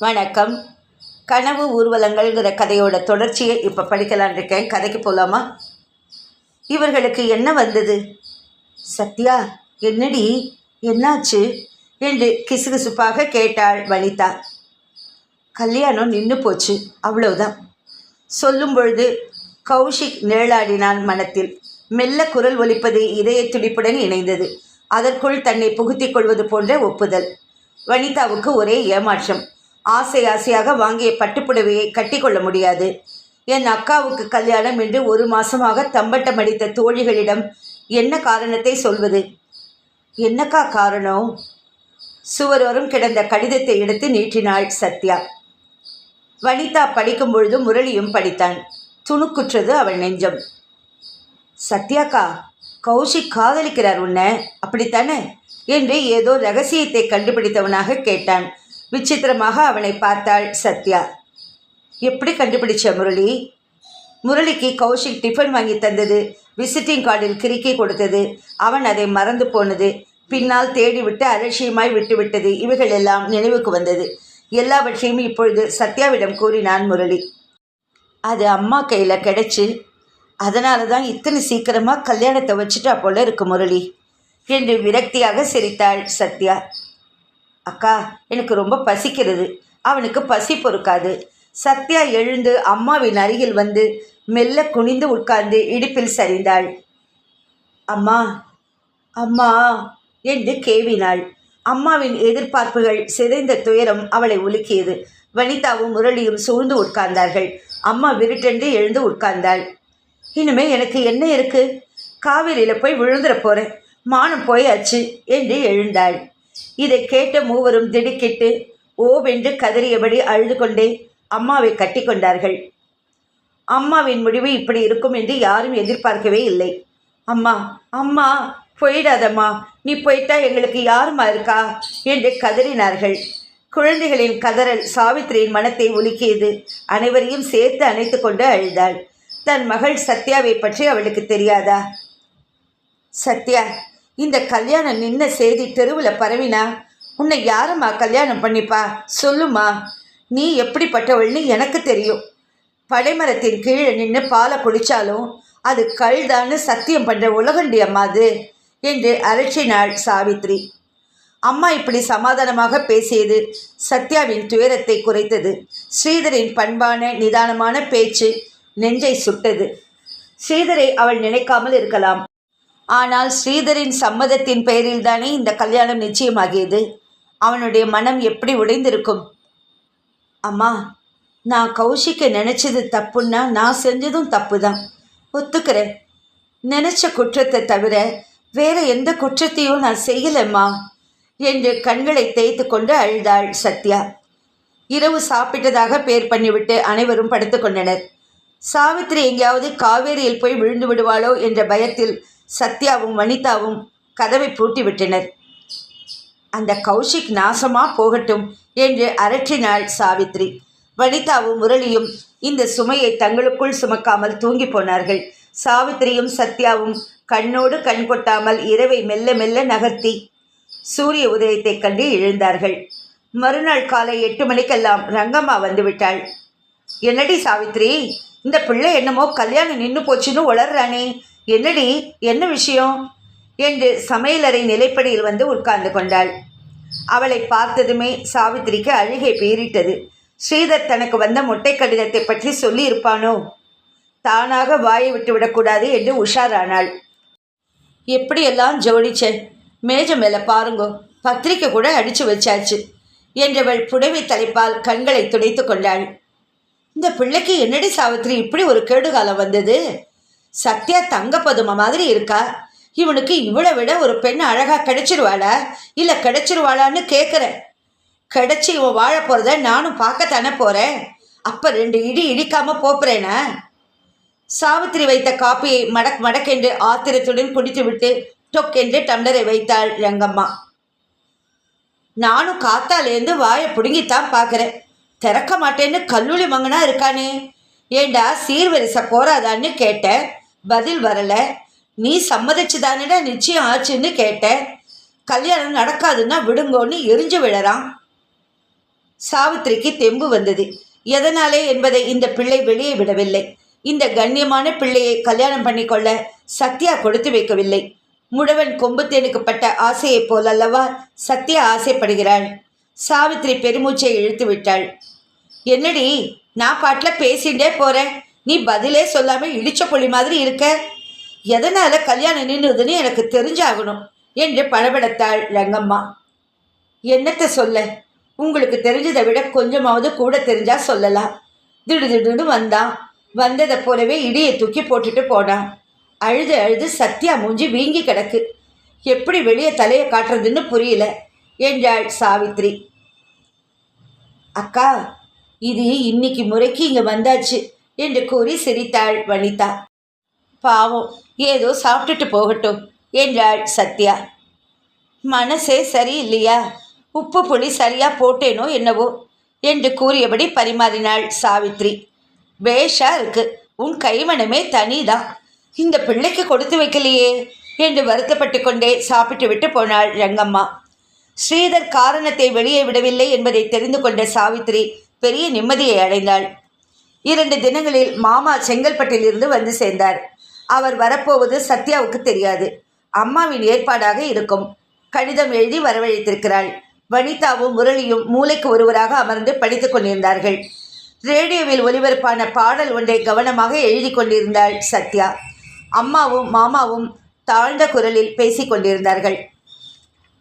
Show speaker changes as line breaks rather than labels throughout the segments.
வணக்கம். கனவு ஊர்வலங்கள்ங்கிற கதையோட தொடர்ச்சியை இப்போ படிக்கலான் இருக்கேன். கதைக்கு போகலாமா இவர்களுக்கு என்ன வந்தது? சத்யா என்னடி? என்னாச்சு? என்று கிசுகிசுப்பாக கேட்டாள் வனிதா. கல்யாணம் நின்று போச்சு. அவ்வளவுதான். சொல்லும் பொழுது கௌஷிக் நிழலாடினான் மனத்தில். மெல்ல குரல் ஒலிப்பது இதய துடிப்புடன் இணைந்தது. அதற்குள் தன்னை புகுத்திக் கொள்வது போன்ற ஒப்புதல். வனிதாவுக்கு ஒரே ஏமாற்றம். ஆசை ஆசையாக வாங்கிய பட்டுப்புடவையை கட்டிக்கொள்ள முடியாது. என் அக்காவுக்கு கல்யாணம் என்று ஒரு மாசமாக தம்பட்டம் அடித்த தோழிகளிடம் என்ன காரணத்தை சொல்வது? என்னக்கா காரணம்? சுவரோரம் கிடந்த கடிதத்தை எடுத்து நீட்டினாள் சத்யா. வனிதா படிக்கும் பொழுது முரளியும் படித்தான். துணுக்குற்றது அவள் நெஞ்சம். சத்யாக்கா கௌஷிக் காதலிக்கிறார் உன்னை. அப்படித்தானே? என்று ஏதோ ரகசியத்தை கண்டுபிடித்தவனாக கேட்டான். விசித்திரமாக அவனை பார்த்தாள் சத்யா. எப்படி கண்டுபிடிச்ச முரளி? முரளிக்கு கௌஷிக் டிஃபன் வாங்கி தந்தது. விசிட்டிங் கார்டில் கிறுக்கி கொடுத்தது. அவன் அதை மறந்து போனது. பின்னால் தேடிவிட்டு அலட்சியமாய் விட்டுவிட்டது. இவைகள் எல்லாம் நினைவுக்கு வந்தது. எல்லாவற்றையும் இப்பொழுது சத்யாவிடம் கூறினான் முரளி. அது அம்மா கையில் கிடைச்சி அதனால தான் இத்தனை சீக்கிரமாக கல்யாணத்தை வச்சுட்டா போல இருக்கு முரளி என்று விரக்தியாக சிரித்தாள் சத்யா. அக்கா எனக்கு ரொம்ப பசிக்கிறது. அவனுக்கு பசி பொறுக்காது. சத்யா எழுந்து அம்மாவின் அருகில் வந்து மெல்ல குனிந்து உட்கார்ந்து இடுப்பில் சரிந்தாள். அம்மா அம்மா என்று கேவினாள். அம்மாவின் எதிர்பார்ப்புகள் சிதைந்த துயரம் அவளை உலுக்கியது. வனிதாவும் முரளியும் சூழ்ந்து உட்கார்ந்தார்கள். அம்மா விருட்டென்று எழுந்து உட்கார்ந்தாள். இனிமே எனக்கு என்ன இருக்கு? காவிரியில் போய் விழுந்துட போகிறேன் மானம் போயாச்சு என்று எழுந்தாள். இதை கேட்ட மூவரும் திடுக்கிட்டு ஓவென்று கதறியபடி அழுது கொண்டே அம்மாவை கட்டிக்கொண்டார்கள் அம்மாவின் முடிவு இப்படி இருக்கும் என்று யாரும் எதிர்பார்க்கவே இல்லை. அம்மா அம்மா போயிடாதம்மா. நீ போயிட்டா எங்களுக்கு யாருமா இருக்கா? என்று கதறினார்கள். குழந்தைகளின் கதறல் சாவித்திரியின் மனத்தை உலுக்கியது. அனைவரையும் சேர்த்து அணைத்து கொண்டு அழுதாள். தன் மகள் சத்யாவை பற்றி அவளுக்கு தெரியாதா? சத்யா இந்த கல்யாணம் நின்ன செய்தி தெருவில் பரவினா உன்னை யாரம்மா கல்யாணம் பண்ணிப்பா? சொல்லுமா நீ எப்படிப்பட்டவள்னு எனக்கு தெரியும். படைமரத்தின் கீழே நின்று பாலை குடித்தாலும் அது கல்தான்னு சத்தியம் பண்ணுற உலகண்டி அம்மா அது என்று அரற்றினாள் சாவித்ரி. அம்மா இப்படி சமாதானமாக பேசியது சத்யாவின் துயரத்தை குறைத்தது. ஸ்ரீதரின் பண்பான நிதானமான பேச்சு நெஞ்சை சுட்டது. ஸ்ரீதரை அவள் நினைக்காமல் இருக்கலாம். ஆனால் ஸ்ரீதரின் சம்மதத்தின் பெயரில் தானே இந்த கல்யாணம் நிச்சயமாகியது? அவனுடைய மனம் எப்படி உடைந்திருக்கும்? அம்மா நான் கௌஷிக்க நினச்சது தப்புன்னா நான் செஞ்சதும் தப்பு தான் ஒத்துக்கிறேன். நினச்ச குற்றத்தை தவிர வேற எந்த குற்றத்தையும் நான் செய்யலம்மா என்று கண்களை தேய்த்து கொண்டு அழுதாள் சத்யா. இரவு சாப்பிட்டதாக பேர் பண்ணிவிட்டு அனைவரும் படுத்துக்கொண்டனர் சாவித்திரி எங்கேயாவது காவேரியில் போய் விழுந்து விடுவாளோ என்ற பயத்தில் சத்யாவும் வனிதாவும் கதவை பூட்டி விட்டனர். அந்த கௌஷிக் நாசமா போகட்டும் என்று அரற்றினாள் சாவித்ரி. வனிதாவும் முரளியும் இந்த சுமையை தங்களுக்குள் சுமக்காமல் தூங்கி போனார்கள். சாவித்திரியும் சத்யாவும் கண்ணோடு கண் கொட்டாமல் இரவை மெல்ல மெல்ல நகர்த்தி சூரிய உதயத்தைக் கண்டு எழுந்தார்கள். மறுநாள் காலை எட்டு மணிக்கெல்லாம் ரங்கம்மா வந்துவிட்டாள். என்னடி சாவித்ரி இந்த பிள்ளை என்னமோ கல்யாணம் நின்று போச்சுன்னு உளர்றானே என்னடி என்ன விஷயம்? என்று சமையலறை நிலைப்படியில் வந்து உட்கார்ந்து கொண்டாள். அவளை பார்த்ததுமே சாவித்திரிக்கு அழுகை பீறிட்டது. ஸ்ரீதர் தனக்கு வந்த முட்டை கடிதத்தை பற்றி சொல்லியிருப்பானோ? தானாக வாயை விட்டு விடக்கூடாது என்று உஷாரானாள். எப்படியெல்லாம் ஜோடிச்சேன் மேஜ மேலே பாருங்கோ பத்திரிக்கை கூட அடித்து வச்சாச்சு என்றவள் புடவை தலைப்பால் கண்களை துடைத்து கொண்டாள். இந்த பிள்ளைக்கு என்னடி சாவித்திரி இப்படி ஒரு கேடுகாலம் வந்தது? சத்யா தங்க பதுமை மாதிரி இருக்கா? இவனுக்கு இவளை விட ஒரு பெண் அழகாக கிடைச்சிருவாளா? இல்லை கிடைச்சிருவாளான்னு கேட்குறேன் கிடைச்சி இவன் வாழ போகிறத நானும் பார்க்கத்தானே போகிறேன் அப்போ ரெண்டு இடி இடிக்காமல் போப்புறேனா? சாவித்திரி வைத்த காப்பியை மடக் மடக்கென்று ஆத்திரத்துடன் குடித்துவிட்டு டொக்கென்று டம்ளரை வைத்தாள் ரங்கம்மா. நானும் காத்தாலேருந்து வாயை பிடுங்கித்தான் பார்க்குறேன் திறக்க மாட்டேன்னு கல்லூரி மங்கனா இருக்கானே. ஏண்டா சீர்வரிசை போறாதான்னு கேட்டேன். பதில் வரல. நீ சம்மதிச்சுதானடா நிச்சயம் ஆச்சுன்னு கேட்டேன் கல்யாணம் நடக்காதுன்னா விடுங்கோன்னு எரிஞ்சு விழறான். சாவித்திரிக்கு தெம்பு வந்தது. எதனாலே என்பதை இந்த பிள்ளை வெளியே விடவில்லை. இந்த கண்ணியமான பிள்ளையை கல்யாணம் பண்ணிக்கொள்ள சத்யா கொடுத்து வைக்கவில்லை. முழவன் கொம்புத்தேனுக்கு பட்ட ஆசையைப் போலல்லவா சத்யா ஆசைப்படுகிறாள். சாவித்திரி பெருமூச்சை இழுத்து விட்டாள். என்னடி நான் பாட்டில் பேசிட்டே போகிறேன் நீ பதிலே சொல்லாமல் இடிச்ச புலி மாதிரி இருக்க? எதனால் கல்யாணம் நின்றுதுன்னு எனக்கு தெரிஞ்சாகணும் என்று படபடத்தாள் ரங்கம்மா. என்னத்தை சொல்ல? உங்களுக்கு தெரிஞ்சதை விட கொஞ்சமாவது கூட தெரிஞ்சா சொல்லலாம். திடுதிடுன்னு வந்தான் வந்ததை போலவே இடியை தூக்கி போட்டுட்டு போனான் அழுது அழுது சத்யா மூஞ்சி வீங்கி கிடக்கு. எப்படி வெளியே தலையை காட்டுறதுன்னு புரியல என்றாள் சாவித்ரி. அக்கா இது இன்னைக்கு முறைக்கு இங்கே வந்தாச்சு. என்று கூறி சிரித்தாள் வனிதா. பாவம் ஏதோ சாப்பிட்டுட்டு போகட்டும் என்றாள் சத்யா. மனசே சரியில்லையா? உப்பு புளி சரியா போட்டேனோ என்னவோ என்று கூறியபடி பரிமாறினாள் சாவித்ரி. பேஷா இருக்கு. உன் கைமணமே தனிதான் இந்த பிள்ளைக்கு கொடுத்து வைக்கலையே என்று வருத்தப்பட்டு கொண்டே சாப்பிட்டு விட்டு போனாள் ரங்கம்மா. ஸ்ரீதர் காரணத்தை வெளியே விடவில்லை என்பதை தெரிந்து கொண்ட சாவித்ரி பெரிய நிம்மதியை அடைந்தாள். இரண்டு தினங்களில் மாமா செங்கல்பட்டிலிருந்து வந்து சேர்ந்தார். அவர் வரப்போவது சத்யாவுக்கு தெரியாது. அம்மாவின் ஏற்பாடாக இருக்கும். கடிதம் எழுதி வரவழைத்திருக்கிறாள். வனிதாவும் முரளியும் மூளைக்கு ஒருவராக அமர்ந்து படித்துக் கொண்டிருந்தார்கள். ரேடியோவில் ஒலிபரப்பான பாடல் ஒன்றை கவனமாக எழுதி கொண்டிருந்தாள் சத்யா. அம்மாவும் மாமாவும் தாழ்ந்த குரலில் பேசிக் கொண்டிருந்தார்கள்.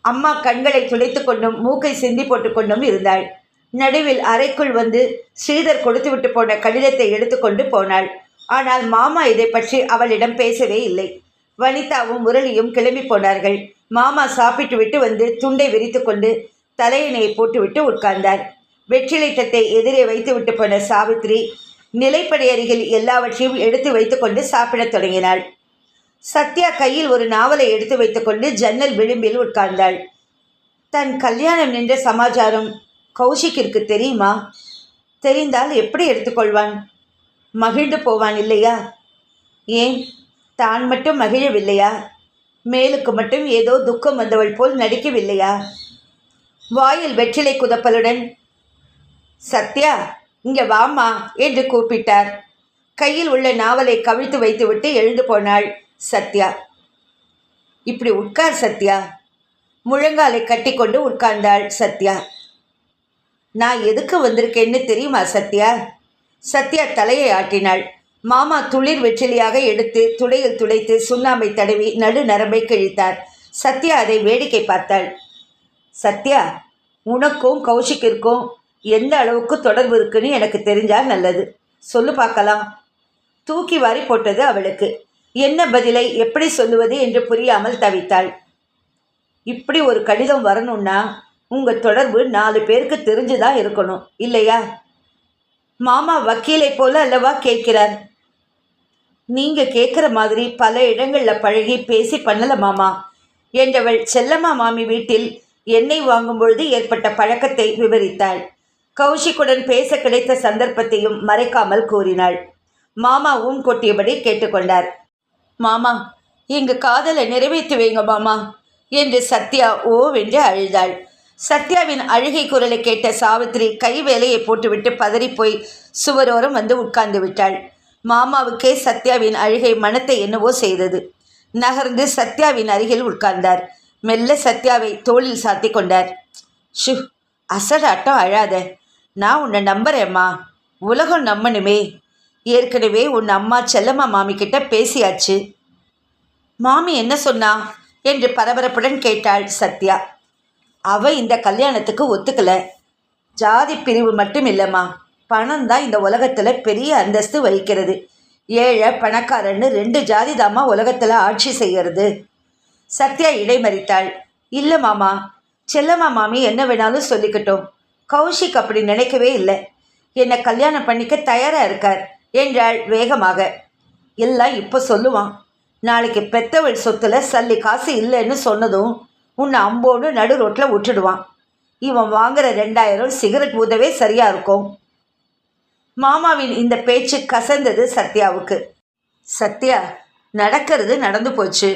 அம்மா கண்களை துடைத்து கொண்டும் மூக்கை சிந்தி போட்டுக்கொண்டும் இருந்தாள். நடுவில் அறைக்குள் வந்து ஸ்ரீதர் கொடுத்துவிட்டு போன கடிதத்தை எடுத்துக்கொண்டு போனாள். ஆனால் மாமா இதை பற்றி அவளிடம் பேசவே இல்லை. வனிதாவும் முரளியும் கிளம்பி போனார்கள். மாமா சாப்பிட்டு விட்டு வந்து துண்டை விரித்து கொண்டு தலையணையை போட்டுவிட்டு உட்கார்ந்தார். வெற்றிலை எதிரே வைத்துவிட்டு போன சாவித்ரி நிலைப்படி அருகில் எல்லாவற்றையும் எடுத்து வைத்துக்கொண்டு சாப்பிடத் தொடங்கினாள். சத்யா கையில் ஒரு நாவலை எடுத்து வைத்துக்கொண்டு ஜன்னல் விளிம்பில் உட்கார்ந்தாள். தன் கல்யாணம் நின்ற சமாச்சாரம் கௌஷிக்கிற்கு தெரியுமா? தெரிந்தால் எப்படி எடுத்துக்கொள்வான்? மகிழ்ந்து போவான் இல்லையா? ஏன்? தான் மட்டும் மகிழவில்லையா? மேலுக்கு மட்டும் ஏதோ துக்கம் வந்தவள் போல் நடிக்கவில்லையா? வாயில் வெற்றிலை குதப்பலுடன் சத்யா இங்கே வாமா என்று கூப்பிட்டார். கையில் உள்ள நாவலை கவிழ்த்து வைத்துவிட்டு எழுந்து போனாள் சத்யா. இப்படி உட்கார் சத்யா. முழங்காலை கட்டிக்கொண்டு உட்கார்ந்தாள் சத்யா. நான் எதுக்கு வந்திருக்கேன்னு தெரியுமா சத்யா? சத்யா தலையை ஆட்டினாள். மாமா துளிர் வெற்றிலையாக எடுத்து துடையில் துடைத்து சுண்ணாம்பை தடவி நடு நரம்பை கிழித்தார். சத்யா அதை வேடிக்கை பார்த்தாள். சத்யா உனக்கும் கௌஷிக்கிற்கும் எந்த அளவுக்கு தொடர்பு இருக்குன்னு எனக்கு தெரிஞ்சால் நல்லது. சொல்லு பார்க்கலாம். தூக்கி வாரி போட்டது அவளுக்கு. என்ன பதிலை எப்படி சொல்லுவது என்று புரியாமல் தவித்தாள். இப்படி ஒரு கடிதம் வரணும்னா உங்கள் தொடர்பு நாலு பேருக்கு தெரிஞ்சுதான் இருக்கணும் இல்லையா? மாமா வக்கீலை போல அல்லவா கேட்கிறார். நீங்கள் கேட்குற மாதிரி பல இடங்களில் பழகி பேசி பண்ணல மாமா. என்றவள் செல்லம்மா மாமி வீட்டில் எண்ணெய் வாங்கும் பொழுது ஏற்பட்ட பழக்கத்தை விவரித்தாள். கௌஷிக்குடன் பேச கிடைத்த சந்தர்ப்பத்தையும் மறைக்காமல் கூறினாள். மாமாவும் கொட்டியபடி கேட்டுக்கொண்டார். மாமா எங்க காதலை நிறைவேற்றி வைங்க மாமா என்று சத்யா ஓவென்று அழுதாள். சத்யாவின் அழுகை குரலை கேட்ட சாவித்திரி கை வேலையை போட்டுவிட்டு பதறிப்போய் சுவரோரம் வந்து உட்கார்ந்து விட்டாள். மாமாவுக்கே சத்யாவின் அழுகை மனத்தை என்னவோ செய்தது. நகர்ந்து சத்யாவின் அருகில் உட்கார்ந்தார். மெல்ல சத்யாவை தோளில் சாத்தி கொண்டார். ஷு அசடாட்டம் அழாத. நான் உன்னை நம்புறேம்மா. உலகம் நம்பணுமே ஏற்கனவே உன் அம்மா செல்லம்மா மாமி கிட்ட பேசியாச்சு. மாமி என்ன சொன்னா? என்று பரபரப்புடன் கேட்டாள் சத்யா. அவ இந்த கல்யாணத்துக்கு ஒத்துக்கலை. ஜாதி பிரிவு மட்டும் இல்லைம்மா. பணம் தான் இந்த உலகத்தில் பெரிய அந்தஸ்து வகிக்கிறது. ஏழை பணக்காரன்னு ரெண்டு ஜாதி தாம்மா உலகத்தில் ஆட்சி செய்கிறது சத்யா இடைமறித்தாள். இல்லை மாமா செல்லம்மா மாமி என்ன வேணாலும் சொல்லிக்கட்டும். கௌஷிக் அப்படி நினைக்கவே இல்லை. என்னை கல்யாணம் பண்ணிக்க தயாராக இருக்கார் என்றாள் வேகமாக. எல்லாம் இப்போ சொல்லுவான். நாளைக்கு பெத்தவள் சொத்தில் சல்லி காசு இல்லைன்னு சொன்னதும் உன்னை அம்போன்னு நடு ரோட்டில் விட்டுடுவான். இவன் வாங்குற ரெண்டாயிரம் சிகரெட் ஊதவே சரியாக இருக்கும். மாமாவின் இந்த பேச்சு கசந்தது சத்யாவுக்கு. சத்யா நடக்கிறது நடந்து போச்சு.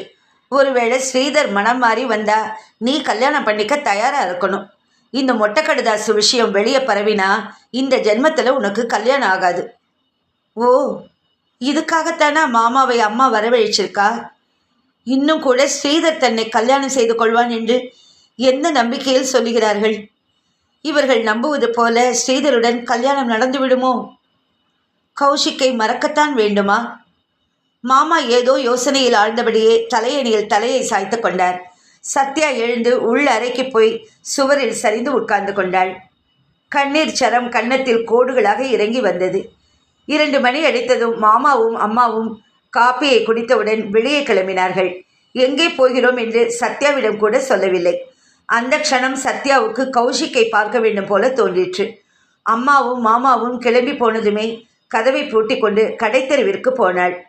ஒருவேளை ஸ்ரீதர் மனம் மாறி வந்தா நீ கல்யாணம் பண்ணிக்க தயாராக இருக்கணும். இந்த மொட்டைக்கடுதாசு விஷயம் வெளியே பரவினா இந்த ஜென்மத்தில் உனக்கு கல்யாணம் ஆகாது. ஓ இதுக்காகத்தானா மாமாவை அம்மா வரவழைச்சிருக்கா? இன்னும் கூட ஸ்ரீதர் தன்னை கல்யாணம் செய்து கொள்வான் என்று எந்த நம்பிக்கையில் சொல்லுகிறார்கள்? இவர்கள் நம்புவது போல ஸ்ரீதருடன் கல்யாணம் நடந்துவிடுமோ கௌஷிக்கை மறக்கத்தான் வேண்டுமா? மாமா ஏதோ யோசனையில் ஆழ்ந்தபடியே தலையணியில் தலையை சாய்த்து கொண்டார். சத்யா எழுந்து உள் அறைக்கு போய் சுவரில் சரிந்து உட்கார்ந்து கொண்டாள். கண்ணீர் சரம் கன்னத்தில் கோடுகளாக இறங்கி வந்தது. இரண்டு மணி அடித்ததும் மாமாவும் அம்மாவும் காப்பியை குடித்தவுடன் வெளியே கிளம்பினார்கள். எங்கே போகிறோம்? என்று சத்யாவிடம் கூட சொல்லவில்லை. அந்த க்ஷணம் சத்யாவுக்கு கௌஷிக்கை பார்க்க வேண்டும் போல தோன்றிற்று. அம்மாவும் மாமாவும் கிளம்பி போனதுமே கதவை பூட்டி கொண்டு கடைத்தெருவிற்கு போனாள்.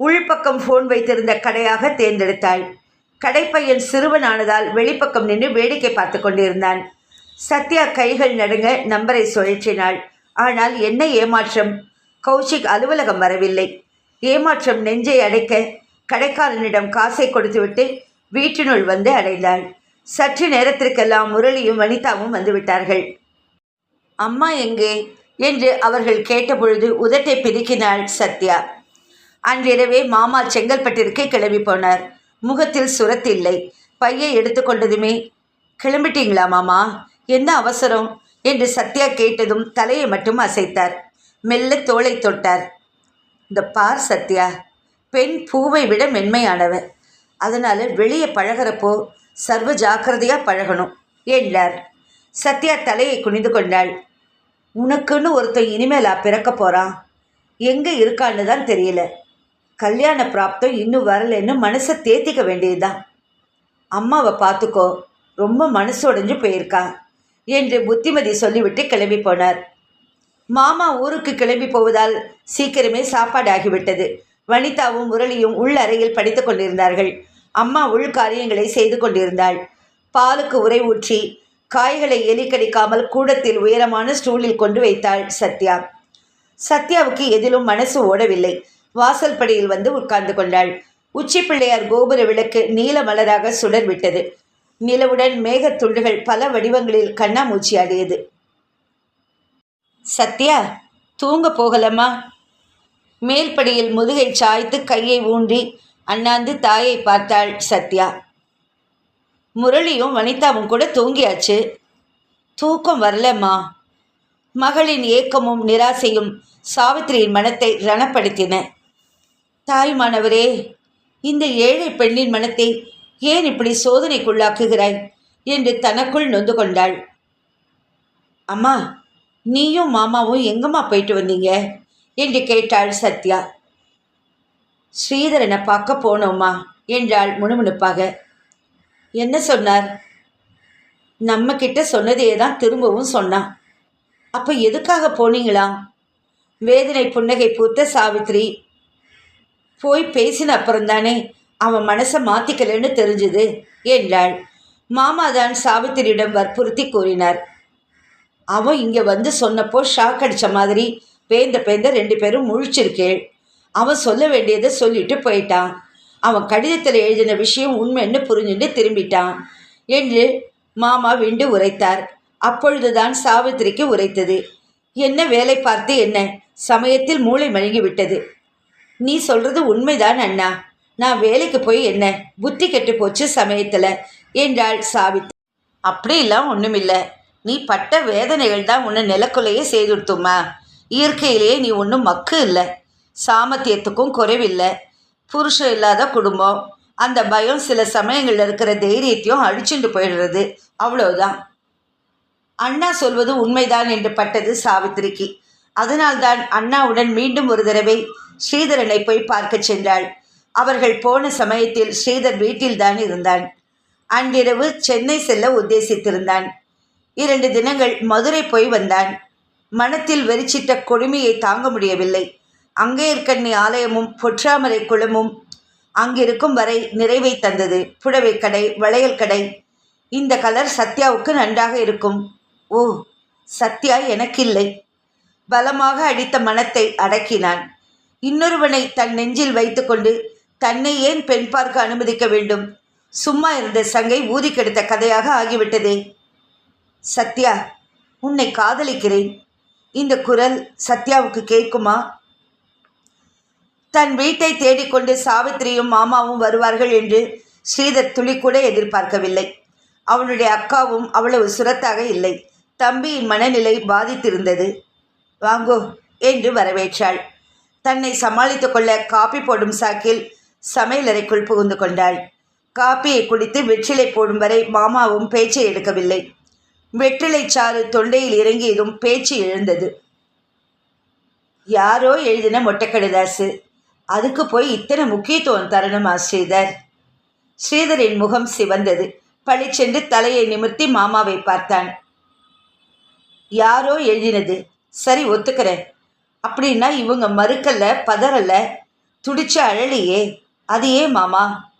உள்பக்கம் ஃபோன் வைத்திருந்த கடையாக தேர்ந்தெடுத்தாள். கடைப்பையன் சிறுவனானதால் வெளிப்பக்கம் நின்று வேடிக்கை பார்த்து கொண்டிருந்தான். சத்யா கைகள் நடுங்க நம்பரை சுழற்றினாள். ஆனால் என்ன ஏமாற்றம்? கௌஷிக் அலுவலகம் வரவில்லை. ஏமாற்றம் நெஞ்சை அடைக்க கடைக்காரனிடம் காசை கொடுத்துவிட்டு வீட்டினுள் வந்து அடைந்தாள் சற்று நேரத்திற்கெல்லாம் முரளியும் வனிதாவும் வந்துவிட்டார்கள். அம்மா எங்கே? என்று அவர்கள் கேட்டபொழுது உதட்டை பிதுக்கினாள் சத்யா. அன்றிரவே மாமா செங்கல்பட்டிற்கு கிளம்பி போனார். முகத்தில் சுரத்தில்லை பையை எடுத்துக்கொண்டதுமே கிளம்பிட்டீங்களா மாமா? என்ன அவசரம்? என்று சத்யா கேட்டதும் தலையை மட்டும் அசைத்தார். மெல்ல தோளை தொட்டார். இந்த பார் சத்யா பெண் பூவை விட மென்மையானவ. அதனால் வெளியே பழகிறப்போ சர்வ ஜாக்கிரதையாக பழகணும் என்றார். சத்யா தலையை குனிந்து கொண்டாள். உனக்குன்னு ஒருத்தன் இனிமேலா பிறக்க போகிறான் எங்கே இருக்கான்னு தான் தெரியல. கல்யாண பிராப்தம் இன்னும் வரலைன்னு மனசை தேத்திக்க வேண்டியதுதான். அம்மாவை பார்த்துக்கோ ரொம்ப மனசு உடைஞ்சு போயிருக்கா என்று புத்திமதி சொல்லிவிட்டு கிளம்பி போனார். மாமா ஊருக்கு கிளம்பி போவதால் சீக்கிரமே சாப்பாடு ஆகிவிட்டது வனிதாவும் முரளியும் உள் அறையில் படித்து கொண்டிருந்தார்கள். அம்மா உள் காரியங்களை செய்து கொண்டிருந்தாள். பாலுக்கு உரை ஊற்றி காய்களை எலி கடிக்காமல் கூடத்தில் உயரமான ஸ்டூலில் கொண்டு வைத்தாள் சத்யா. சத்யாவுக்கு எதிலும் மனசு ஓடவில்லை. வாசல் படியில் வந்து உட்கார்ந்து கொண்டாள். உச்சி பிள்ளையார் கோபுர விளக்கு நீல மலராக சுடர் விட்டது நிலவுடன் மேகத் துண்டுகள் பல வடிவங்களில் கண்ணாமூச்சி அடையது சத்யா தூங்க போகலம்மா. மேல்படியில் முதுகை சாய்த்து கையை ஊன்றி அண்ணாந்து தாயை பார்த்தாள் சத்யா. முரளியும் வனிதாவும் கூட தூங்கியாச்சு. தூக்கம் வரலம்மா. மகளின் ஏக்கமும் நிராசையும் சாவித்திரியின் மனத்தை ரணப்படுத்தின. தாய்மானவரே இந்த ஏழை பெண்ணின் மனத்தை ஏன் இப்படி சோதனைக்குள்ளாக்குகிறாய்? என்று தனக்குள் நொந்து கொண்டாள். அம்மா நீயும் மாமாவும் எங்கம்மா போயிட்டு வந்தீங்க? என்று கேட்டாள் சத்யா. ஸ்ரீதரனை பார்க்க போனோம்மா என்றாள் முணுமுணுப்பாக. என்ன சொன்னார்? நம்ம கிட்ட சொன்னதே தான் திரும்பவும் சொன்னான் அப்போ எதுக்காக போனீங்களா? வேதனை புன்னகை பூத்த சாவித்ரி. போய் பேசின அப்புறம்தானே அவன் மனசை மாற்றிக்கலன்னு தெரிஞ்சுது என்றாள். மாமா தான் சாவித்திரியிடம் வற்புறுத்தி கூறினார். அவன் இங்கே வந்து சொன்னப்போ ஷாக் அடித்த மாதிரி பேந்த பேந்த ரெண்டு பேரும் முழிச்சிருக்கேள். அவன் சொல்ல வேண்டியதை சொல்லிட்டு போயிட்டான். அவன் கடிதத்தில் எழுதின விஷயம் உண்மைன்னு புரிஞ்சுட்டு திரும்பிட்டான். என்று மாமா விண்டு உரைத்தார். அப்பொழுதுதான் சாவித்திரிக்கு உரைத்தது. என்ன வேலை பார்த்து என்ன? சமயத்தில் மூளை மழுங்கி விட்டது. நீ சொல்றது உண்மைதான் அண்ணா. நான் வேலைக்கு போய் என்ன? புத்தி கெட்டு போச்சு சமயத்தில் என்றாள் சாவித்ரி அப்படிலாம் ஒன்றுமில்லை நீ பட்ட வேதனைகள் தான் உன்னை நிலக்குலையே செய்துடுத்துமா? இயற்கையிலேயே நீ ஒன்றும் மக்கு இல்லை. சாமர்த்தியத்துக்கும் குறைவில்லை. புருஷன் இல்லாத குடும்பம். அந்த பயம் சில சமயங்களில் இருக்கிற தைரியத்தையும் அழிச்சுட்டு போயிடுறது. அவ்வளவுதான். அண்ணா சொல்வது உண்மைதான் என்று பட்டது சாவித்திரிக்கு. அதனால்தான் அண்ணாவுடன் மீண்டும் ஒரு தடவை ஸ்ரீதரனை போய் பார்க்கச் சென்றாள். அவர்கள் போன சமயத்தில் ஸ்ரீதர் வீட்டில்தான் இருந்தான். அன்றிரவு சென்னை செல்ல உத்தேசித்திருந்தான். இரண்டு தினங்கள் மதுரை போய் வந்தான். மனத்தில் வெறிச்சிட்ட கொடுமையை தாங்க முடியவில்லை. அங்கேயர்கண்ணி ஆலயமும் பொற்றாமரை குளமும் அங்கிருக்கும் வரை நிறைவை தந்தது. புடவை கடை வளையல் கடை. இந்த கலர் சத்யாவுக்கு நன்றாக இருக்கும். ஓ சத்யா எனக்கில்லை. பலமாக அடித்த மனத்தை அடக்கினான். இன்னொருவனை தன் நெஞ்சில் வைத்துக்கொண்டு தன்னை ஏன் பெண் பார்க்க அனுமதிக்க வேண்டும்? சும்மா இருந்த சங்கை ஊதி கெடுத்த கதையாக ஆகிவிட்டதே. சத்யா உன்னை காதலிக்கிறேன். இந்த குரல் சத்யாவுக்கு கேட்குமா? தன் வீட்டை தேடிக்கொண்டு சாவித்திரியும் மாமாவும் வருவார்கள் என்று ஸ்ரீதர் துளி கூட எதிர்பார்க்கவில்லை. அவனுடைய அக்காவும் அவ்வளவு சுரத்தாக இல்லை. தம்பியின் மனநிலை பாதித்திருந்தது. வாங்கோ என்று வரவேற்றாள். தன்னை சமாளித்துக் கொள்ள காப்பி போடும் சாக்கில் சமையலறைக்குள் புகுந்து கொண்டாள். காப்பியை குடித்து வெற்றிலை போடும் வரை மாமாவும் பேச்சை எடுக்கவில்லை. வெற்றிலை சாறு தொண்டையில் இறங்கியதும் பேச்சு எழுந்தது. யாரோ எழுதின மொட்டைக்கடிதாசு. அதுக்கு போய் இத்தனை முக்கியத்துவம் தரணுமா ஸ்ரீதர்? ஸ்ரீதரின் முகம் சிவந்தது. பழிச்சென்று தலையை நிமிர்த்தி மாமாவை பார்த்தான். யாரோ எழுதினது. சரி ஒத்துக்கிறேன். அப்படின்னா இவங்க மறுக்கல்ல பதறல துடிச்ச அழலியே. அது ஏன் மாமா?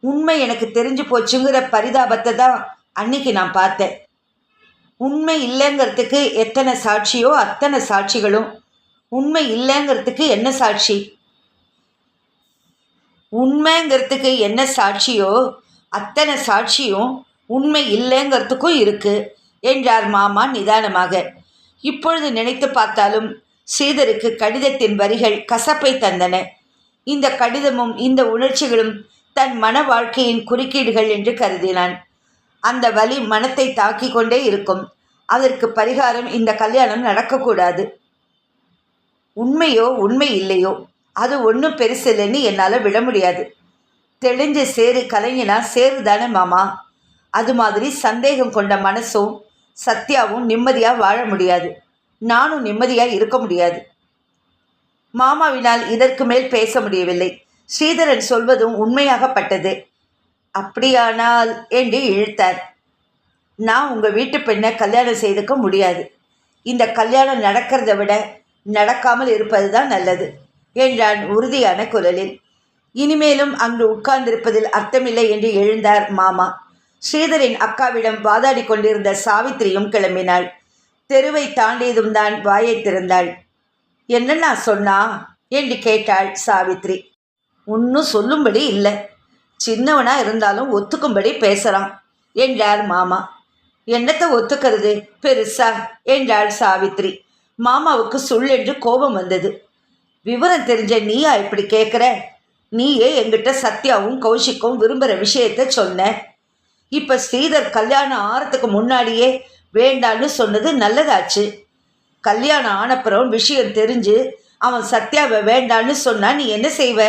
உண்மை எனக்கு தெரிஞ்சு போச்சுங்கிற பரிதாபத்தை தான் அன்னைக்கு நான் பார்த்தேன். உண்மை இல்லைங்கிறதுக்கு எத்தனை சாட்சியோ அத்தனை சாட்சிகளும். உண்மை இல்லைங்கிறதுக்கு என்ன சாட்சி? உண்மைங்கிறதுக்கு என்ன சாட்சியோ அத்தனை சாட்சியும் உண்மை இல்லைங்கிறதுக்கும் இருக்கு என்றார் மாமா நிதானமாக. இப்பொழுது நினைத்து பார்த்தாலும் ஸ்ரீதருக்கு கடிதத்தின் வரிகள் கசப்பை தந்தன. இந்த கடிதமும் இந்த உணர்ச்சிகளும் தன் மன வாழ்க்கையின் குறுக்கீடுகள் என்று கருதினான். அந்த வலி மனத்தை தாக்கி கொண்டே இருக்கும். அதற்கு பரிகாரம் இந்த கல்யாணம் நடக்கக்கூடாது. உண்மையோ உண்மை இல்லையோ அது ஒன்றும் பெருசில்லைன்னு என்னால் விட முடியாது. தெளிஞ்ச சேரு கலைஞனா சேரு தானே மாமா. அது மாதிரி சந்தேகம் கொண்ட மனசும் சத்யாவும் நிம்மதியாக வாழ முடியாது. நானும் நிம்மதியாக இருக்க முடியாது. மாமாவினால் இதற்கு மேல் பேச முடியவில்லை. ஸ்ரீதரன் சொல்வதும் உண்மையாகப்பட்டது. அப்படியானால் என்று இழுத்தார் நான் உங்கள் வீட்டு பெண்ணை கல்யாணம் செய்துக்க முடியாது. இந்த கல்யாணம் நடக்கிறத விட நடக்காமல் இருப்பது தான் நல்லது என்றான் உறுதியான குரலில். இனிமேலும் அங்கு உட்கார்ந்திருப்பதில் அர்த்தமில்லை என்று எழுந்தார் மாமா. ஸ்ரீதரின் அக்காவிடம் வாதாடி கொண்டிருந்த சாவித்திரியும் கிளம்பினாள். தெருவை தாண்டியதும் தான் வாயை திறந்தாள். என்னண்ணா சொன்னா? என்று கேட்டாள் சாவித்ரி. ஒன்றும் சொல்லும்படி இல்லை. சின்னவனா இருந்தாலும் ஒத்துக்கும்படி பேசுகிறான் என்றார் மாமா. என்னத்தை ஒத்துக்கிறது? பெருசா? என்றாள் சாவித்ரி. மாமாவுக்கு சுள் என்று கோபம் வந்தது. விவரம் தெரிஞ்ச நீயா இப்படி கேட்குற நீயே எங்கிட்ட சத்யாவும் கௌஷிக்கும் விரும்புகிற விஷயத்த சொன்ன. இப்போ ஸ்ரீதர் கல்யாணம் ஆறத்துக்கு முன்னாடியே வேண்டான்னு சொன்னது நல்லதாச்சு. கல்யாணம் ஆனப்புறம் விஷயம் தெரிஞ்சு அவன் சத்யாவை வேண்டான்னு சொன்னா நீ என்ன செய்வ?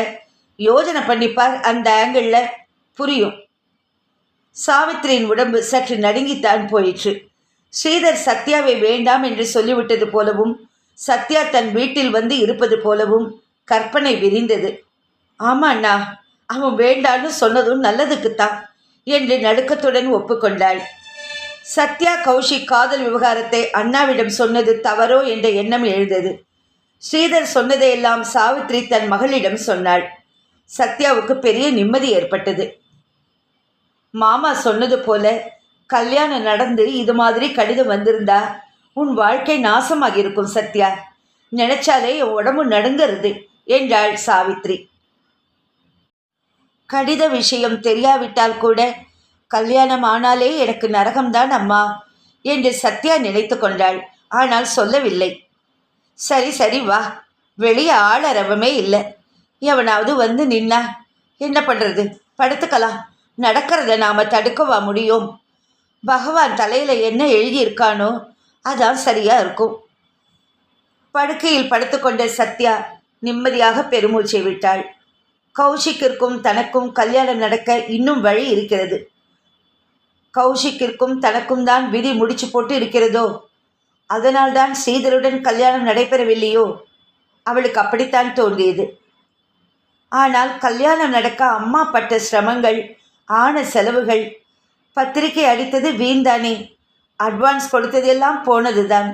யோஜனை பண்ணிப்பார் அந்த ஆங்கிளில் புரியும். சாவித்திரியின் உடம்பு சற்று நடுங்கித்தான் போயிற்று. ஸ்ரீதர் சத்யாவை வேண்டாம் என்று சொல்லிவிட்டது போலவும் சத்யா தன் வீட்டில் வந்து இருப்பது போலவும் கற்பனை விரிந்தது. ஆமா அண்ணா அவன் வேண்டான்னு சொன்னதும் நல்லதுக்குத்தான் என்று நடுக்கத்துடன் ஒப்புக்கொண்டாள். சத்யா கௌஷிக் காதல் விவகாரத்தை அண்ணாவிடம் சொன்னது தவறோ என்ற எண்ணம் எழுந்தது. ஸ்ரீதர் சொன்னதையெல்லாம் சாவித்ரி தன் மகளிடம் சொன்னாள். சத்யாவுக்கு பெரிய நிம்மதி ஏற்பட்டது. மாமா சொன்னது போல கல்யாணம் நடந்து இது மாதிரி கடிதம் வந்திருந்தா உன் வாழ்க்கை நாசமாகியிருக்கும் சத்யா. நினைச்சாலே என் உடம்பு நடுங்கிறது என்றாள் சாவித்ரி. கடித விஷயம் தெரியாவிட்டால் கூட கல்யாணம் ஆனாலே எனக்கு நரகம்தான் அம்மா என்று சத்யா நினைத்து கொண்டாள். ஆனால் சொல்லவில்லை. சரி சரி வா. வெளியே ஆளரவமே இல்லை. எவனாவது வந்து நின்னா என்ன பண்ணுறது படுத்துக்கலாம். நடக்கிறத நாம் தடுக்கவா முடியும்? பகவான் தலையில் என்ன எழுதியிருக்கானோ அதான் சரியாக இருக்கும். படுக்கையில் படுத்துக்கொண்ட சத்யா நிம்மதியாக பெருமூச்சை விட்டாள். கௌஷிக்கிற்கும் தனக்கும் கல்யாணம் நடக்க இன்னும் வழி இருக்கிறது. கௌஷிக்கிற்கும் தனக்கும் தான் விதி முடிச்சு போட்டு இருக்கிறதோ? அதனால்தான் ஸ்ரீதருடன் கல்யாணம் நடைபெறவில்லையோ? அவளுக்கு அப்படித்தான் தோன்றியது. ஆனால் கல்யாணம் நடக்க அம்மா பட்ட சிரமங்கள் ஆன செலவுகள். பத்திரிகை அடித்தது வீண்தானே? அட்வான்ஸ் கொடுத்ததெல்லாம் போனதுதான்.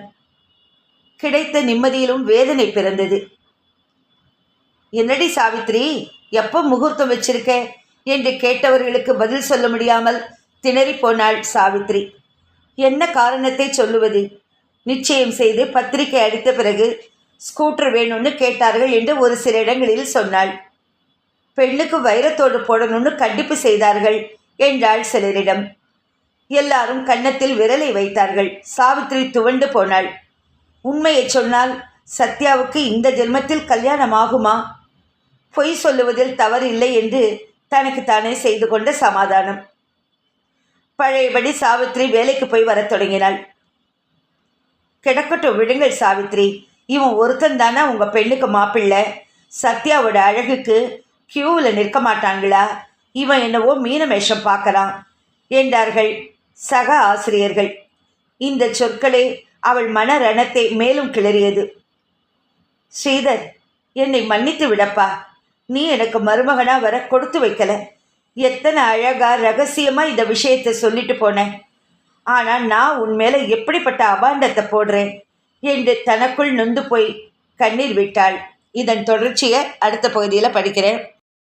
கிடைத்த நிம்மதியிலும் வேதனை பிறந்தது. என்னடி சாவித்ரி எப்போ முகூர்த்தம் வச்சிருக்க? என்று கேட்டவர்களுக்கு பதில் சொல்ல முடியாமல் திணறி போனாள் சாவித்ரி. என்ன காரணத்தை சொல்லுவது? நிச்சயம் செய்து பத்திரிகை அடித்த பிறகு ஸ்கூட்டர் வேணும்னு கேட்டார்கள் என்று ஒரு சில இடங்களில் சொன்னாள். பெண்ணுக்கு வைரத்தோடு போடணும்னு கண்டிப்பு செய்தார்கள் என்றாள் சிலரிடம். எல்லாரும் கன்னத்தில் விரலை வைத்தார்கள். சாவித்திரி துவண்டு போனாள். உண்மையை சொன்னால் சத்யாவுக்கு இந்த ஜென்மத்தில் கல்யாணம் ஆகுமா பொய் சொல்லுவதில் தவறு இல்லை என்று தனக்கு தானே செய்து கொண்ட சமாதானம். பழையபடி சாவித்திரி வேலைக்கு போய் வரத் தொடங்கினாள். கிடக்கட்டும் விடுங்கள் சாவித்ரி இவன் ஒருத்தன் தானே உங்கள் பெண்ணுக்கு மாப்பிள்ளை? சத்யாவோட அழகுக்கு கியூவில் நிற்க மாட்டாங்களா? இவன் என்னவோ மீனமேஷம் பார்க்கறான் என்றார்கள் சக ஆசிரியர்கள். இந்த சொற்களே அவள் மன ரணத்தை மேலும் கிளறியது. ஸ்ரீதர் என்னை மன்னித்து விடப்பா. நீ எனக்கு மருமகனா வர கொடுத்து வைக்கல. எத்தனை அழகா ரகசியமா இந்த விஷயத்தை சொல்லிட்டு போனேன் ஆனா நான் உன் மேல எப்படிப்பட்ட அபாண்டத்தை போடுறேன்? என்று தனக்குள் நொந்து போய் கண்ணீர் விட்டாள். இதன் தொடர்ச்சியை அடுத்த பகுதியில் படிக்கிறேன்.